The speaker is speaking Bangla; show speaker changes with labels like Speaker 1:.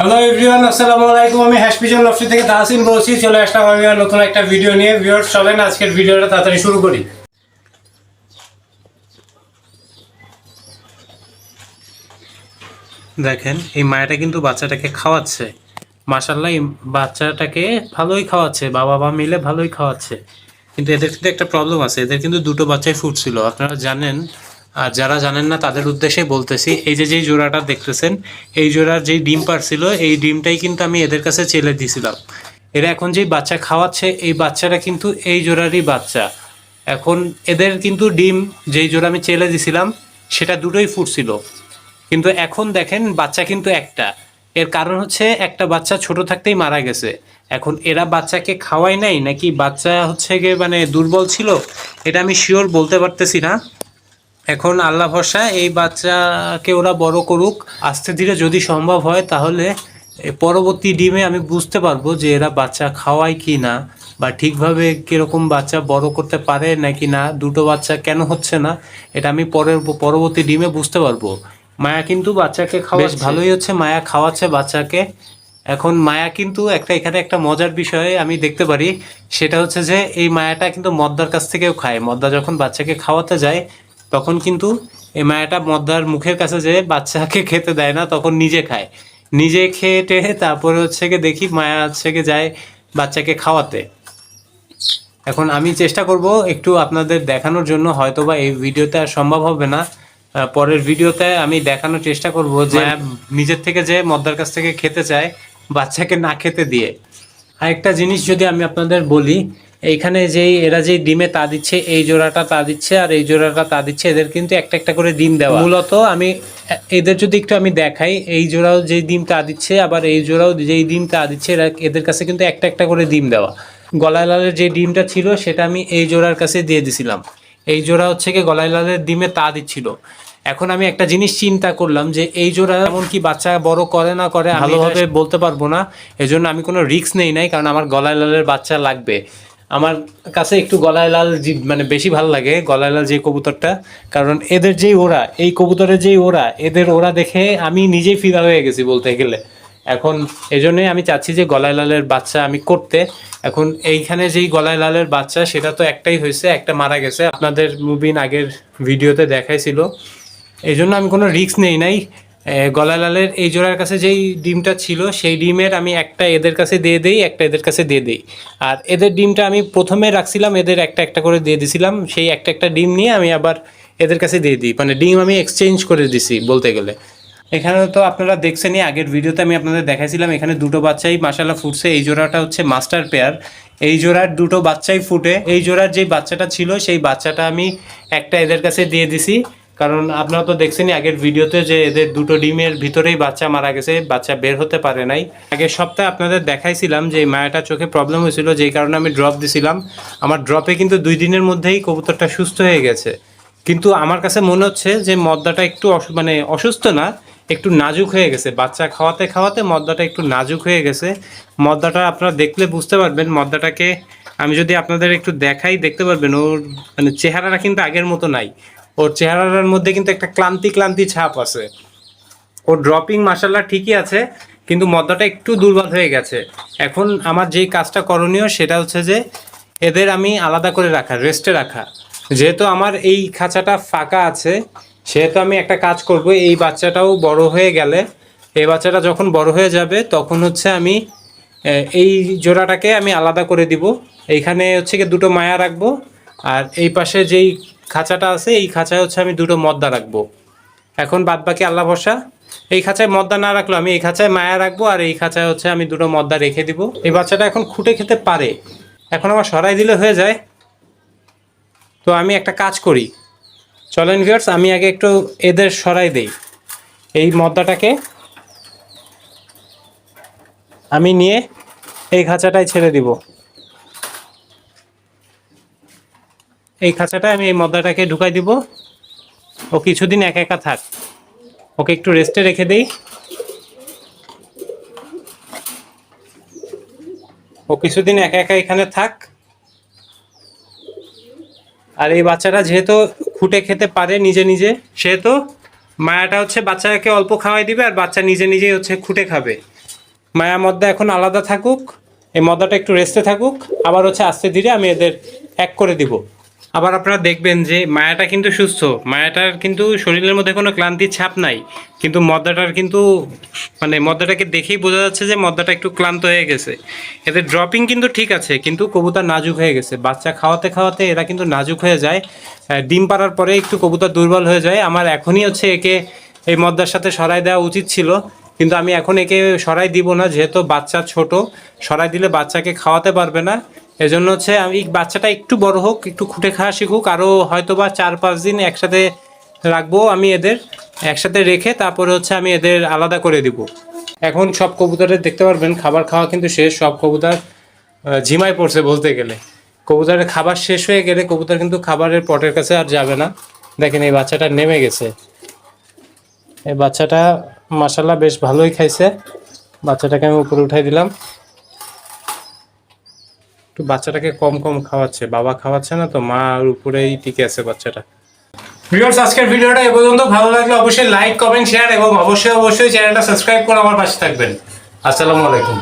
Speaker 1: হ্যালো এভরিওয়ান আসসালামু আলাইকুম। আমি হ্যাশপিজন লফটি থেকে তাহসিন বলছি। চলে আসলাম আমি আর নতুন একটা ভিডিও নিয়ে। ভিউয়ার চলেন আজকের ভিডিওটা তাড়াতাড়ি শুরু করি। দেখেন, এই মায়াটা কিন্তু বাচ্চাটাকে খাওয়াচ্ছে। মাসাল্লাহ এই বাচ্চাটাকে ভালোই খাওয়াচ্ছে। বাবা, মা মিলে ভালোই খাওয়াচ্ছে। কিন্তু এদের কিন্তু একটা প্রবলেম আছে। এদের কিন্তু দুটো বাচ্চাই ফুটছিল। আপনারা জানেন আর যারা জানেন না, তাদের উদ্দেশ্যে বলতেছি, এই যে যেই জোড়াটা দেখতেছেন, এই জোড়ার যেই ডিম পারছিল, এই ডিমটাই কিন্তু আমি এদের কাছে চেলে দিয়েছিলাম। এরা এখন যেই বাচ্চা খাওয়াচ্ছে, এই বাচ্চাটা কিন্তু এই জোড়ারই বাচ্চা। এখন এদের কিন্তু ডিম যেই জোড়া আমি চেলে দিছিলাম সেটা দুটোই ফুটছিল। কিন্তু এখন দেখেন, বাচ্চা কিন্তু একটা। এর কারণ হচ্ছে, একটা বাচ্চা ছোট থাকতেই মারা গেছে। এখন এরা বাচ্চাকে খাওয়াই নাই, নাকি বাচ্চা হচ্ছে গিয়ে মানে দুর্বল ছিল? এটা আমি শিওর বলতে পারতেছি না। এখন আল্লাহ ভরসা এই বাচ্চাকে ওরা বড় করুক। আস্তে ধীরে যদি সম্ভব হয় তাহলে পরবর্তী ডিমে আমি বুঝতে পারব যে এরা বাচ্চা খাওয়ায় কি না বা ঠিকভাবে কীরকম বাচ্চা বড় করতে পারে নাকি না দুটো বাচ্চা কেন হচ্ছে না এটা আমি পরের পরবর্তী ডিমে বুঝতে পারব। মায়া কিন্তু বাচ্চাকে খাওয়া বেশ ভালোই হচ্ছে মায়া খাওয়াচ্ছে বাচ্চাকে। এখন মায়া কিন্তু একটা এখানে একটা মজার বিষয় আমি দেখতে পারি। সেটা হচ্ছে যে এই মায়াটা কিন্তু মদ্দার কাছ থেকেও খায়। মদ্দা যখন বাচ্চাকে খাওয়াতে যায় তখন কিন্তু এই মায়াটা মদ্দার মুখের কাছে যে বাচ্চাকে খেতে দেয় না তখন নিজে খায়। নিজে খেয়ে টেয়ে তারপরে হচ্ছে গিয়ে দেখি মায়া হচ্ছে গিয়ে যায় বাচ্চাকে খাওয়াতে। এখন আমি চেষ্টা করব একটু আপনাদের দেখানোর জন্য হয়তো বা এই ভিডিওতে আর সম্ভব হবে না। পরের ভিডিওতে আমি দেখানোর চেষ্টা করব যে নিজের থেকে যে মদ্দার কাছ থেকে খেতে চায় বাচ্চাকে না খেতে দিয়ে। আরেকটা জিনিস যদি আমি আপনাদের বলি, এইখানে যেই এরা যেই ডিমে তা দিচ্ছে, এই জোড়াটা তা দিচ্ছে আর এই জোড়াটা তা দিচ্ছে, এদের কিন্তু একটা একটা করে ডিম দেওয়া। মূলত আমি, এদের যদি একটু আমি দেখাই, এই জোড়াও যেই ডিম তা দিচ্ছে, আবার এই জোড়াও যেই ডিম তা দিচ্ছে, এরা এদের কাছে কিন্তু একটা একটা করে ডিম দেওয়া। গলায় লালের যে ডিমটা ছিল, সেটা আমি এই জোড়ার কাছে দিয়ে দিছিলাম। এই জোড়া হচ্ছে কি, গলায় লালের ডিমে তা দিচ্ছিল। এখন আমি একটা জিনিস চিন্তা করলাম যে এই জোড়া এমন কি বাচ্চা বড় করে না করে ভালোভাবে বলতে পারব না। এজন্য আমি কোনো রিস্ক নেই নাই কারণ আমার গলায় লালের বাচ্চা লাগবে। আমার কাছে একটু গলায় লাল মানে বেশি ভালো লাগে গলায় লাল যে কবুতরটা। কারণ এদের যেই ওরা এই কবুতরের যেই ওরা এদের ওরা দেখে আমি নিজেই ফিদা হয়ে গেছি বলতে গেলে। এখন এজন্যই আমি চাচ্ছি যে গলায় লালের বাচ্চা আমি করতে। এখন এইখানে যেই গলায় লালের বাচ্চা সেটা তো একটাই হয়েছে একটা মারা গেছে। আপনাদের মুবিন আগের ভিডিওতে দেখাইছিল। এই জন্য আমি কোনো রিস্ক নেই নাই। এ, গলায় লালের এই জোড়ার কাছে যেই ডিমটা ছিল সেই ডিমের আমি একটা এদের কাছে দিয়ে দেই একটা এদের কাছে দিয়ে দেই। আর এদের ডিমটা আমি প্রথমে রাখছিলাম এদের একটা একটা করে দিয়ে দিছিলাম সেই একটা একটা ডিম নিয়ে আমি আবার এদের কাছে দিয়ে দিই। মানে ডিম আমি এক্সচেঞ্জ করে দিছি বলতে গেলে। এখানে তো আপনারা দেখছেনই আগের ভিডিওতে আমি আপনাদের দেখাইছিলাম এখানে দুটো বাচ্চাই মাসালা ফুটছে। এই জোড়াটা হচ্ছে মাস্টার পেয়ার এই জোড়ার দুটো বাচ্চাই ফুটে। এই জোড়ার যে বাচ্চাটা ছিল সেই বাচ্চাটা আমি একটা এদের কাছে দিয়ে দিছি। কারণ আপনারা তো দেখছেনই, আগের ভিডিওতে যে এদের দুটো ডিমের ভিতরেই বাচ্চা মারা গেছে, বাচ্চা বের হতে পারে নাই। আগের সপ্তাহে আপনাদের দেখাইছিলাম যে মায়াটা চোখে প্রবলেম হয়েছিল, যেই কারণে আমি ড্রপ দিছিলাম। আমার ড্রপে কিন্তু দুই দিনের মধ্যেই কবুতরটা সুস্থ হয়ে গেছে। কিন্তু আমার কাছে মনে হচ্ছে যে মদ্দাটা একটু মানে অসুস্থ না, একটু নাজুক হয়ে গেছে। বাচ্চা খাওয়াতে খাওয়াতে মদ্দাটা একটু নাজুক হয়ে গেছে। মদ্দাটা আপনারা দেখলে বুঝতে পারবেন, মদ্দাটাকে আমি যদি আপনাদের একটু দেখাই, দেখতে পারবেন, ওর মানে চেহারাটা কিন্তু আগের মতো নাই। ওর চেহারার মধ্যে কিন্তু একটা ক্লান্তি ক্লান্তি ছাপ আছে। ওর ড্রপিং মাসাল্লাহ ঠিকই আছে, কিন্তু মদ্দাটা একটু দুর্বল হয়ে গেছে। এখন আমার যেই কাজটা করণীয় সেটা হচ্ছে যে, এদের আমি আলাদা করে রাখা রেস্টে রাখা। যেহেতু আমার এই খাঁচাটা ফাঁকা আছে, সেহেতু আমি একটা কাজ করব, এই বাচ্চাটাও বড় হয়ে গেলে, এই বাচ্চাটা যখন বড় হয়ে যাবে, তখন হচ্ছে আমি এই জোড়াটাকে আমি আলাদা করে দিব। এইখানে হচ্ছে কি দুটো মায়া রাখব, আর এই পাশে যেই খাঁচাটা আছে, এই খাঁচায় হচ্ছে আমি দুটো মদ্দা রাখব। এখন বাদ বাকি আল্লাহ ভরসা, এই খাঁচায় মদ্দা না রাখল আমি এই খাঁচায় মায়া রাখব আর এই খাঁচায় হচ্ছে আমি দুটো মদ্দা রেখে দিব। এই বাচ্চাটা এখন খুঁটে খেতে পারে। এখন আমার সরাই দিলে হয়ে যায়। তো আমি একটা কাজ করি। চলেন ভিউয়ার্স আমি আগে একটু এদের সরাই দেই। এই মদ্দাটাকে আমি নিয়ে এই খাঁচাটায় ছেড়ে দিব। এই খাঁচাটায় আমি এই মদ্দাটাকে ঢুকাই দিব। ও কিছুদিন একা একা থাক। ওকে একটু রেস্টে রেখে দেই। ও কিছুদিন একা একা এখানে থাক। আর এই বাচ্চাটা যেহেতু খুঁটে খেতে পারে নিজে নিজে, সেহেতু মায়াটা হচ্ছে বাচ্চাকে অল্প খাওয়াই দিবে আর বাচ্চা নিজে নিজেই হচ্ছে খুঁটে খাবে। মায়া মদ্দা এখন আলাদা থাকুক, এই মদ্দাটা একটু রেস্টে থাকুক, আবার হচ্ছে আস্তে ধীরে আমি এদের এক করে দিব। আবার আপনারা দেখবেন যে মায়াটা কিন্তু সুস্থ। মায়াটার কিন্তু শরীরের মধ্যে কোনো ক্লান্তির ছাপ নাই। কিন্তু মদ্দাটার কিন্তু মানে মদ্দাটাকে দেখেই বোঝা যাচ্ছে যে মদ্দাটা একটু ক্লান্ত হয়ে গেছে। এদের ড্রপিং কিন্তু ঠিক আছে, কিন্তু কবুতর নাজুক হয়ে গেছে। বাচ্চা খাওয়াতে খাওয়াতে এরা কিন্তু নাজুক হয়ে যায়। ডিম পাড়ার পরে একটু কবুতর দুর্বল হয়ে যায়। আমার এখনই হচ্ছে একে এই মদ্দার সাথে সরাই দেওয়া উচিত ছিল। কিন্তু আমি এখন একে সরাই দিব না, যেহেতু বাচ্চা ছোট। সরাই দিলে বাচ্চাকে খাওয়াতে পারবে না। এজন্য হচ্ছে আমি বাচ্চাটা একটু বড় হোক, একটু খুঁটে খাওয়া শিখুক আরও হয়তো বা চার পাঁচ দিন একসাথে রাখব আমি এদের, একসাথে রেখে তারপরে হচ্ছে আমি এদের আলাদা করে দিব। এখন সব কবুতরের দেখতে পারবেন, খাবার খাওয়া কিন্তু শেষ, সব কবুতর ঝিমায় পড়ছে বলতে গেলে। কবুতরের খাবার শেষ হয়ে গেলে কবুতর কিন্তু খাবারের পটের কাছে আর যাবে না। দেখেন এই বাচ্চাটা নেমে গেছে। এই বাচ্চাটা মাসাল্লাহ বেশ ভালোই খাইছে। বাচ্চাটাকে আমি উপরে উঠাই দিলাম। একটু বাচ্চাটাকে কম কম খাওয়াচ্ছে, বাবা খাওয়াচ্ছে না তো মা আর উপরেই টিকে আছে বাচ্চাটা। ভিউয়ার্স আজকের ভিডিওটা এ পর্যন্ত। ভালো লাগলে অবশ্যই লাইক কমেন্ট শেয়ার এবং অবশ্যই অবশ্যই চ্যানেলটা সাবস্ক্রাইব করে আমার পাশে থাকবেন। আসসালামু আলাইকুম।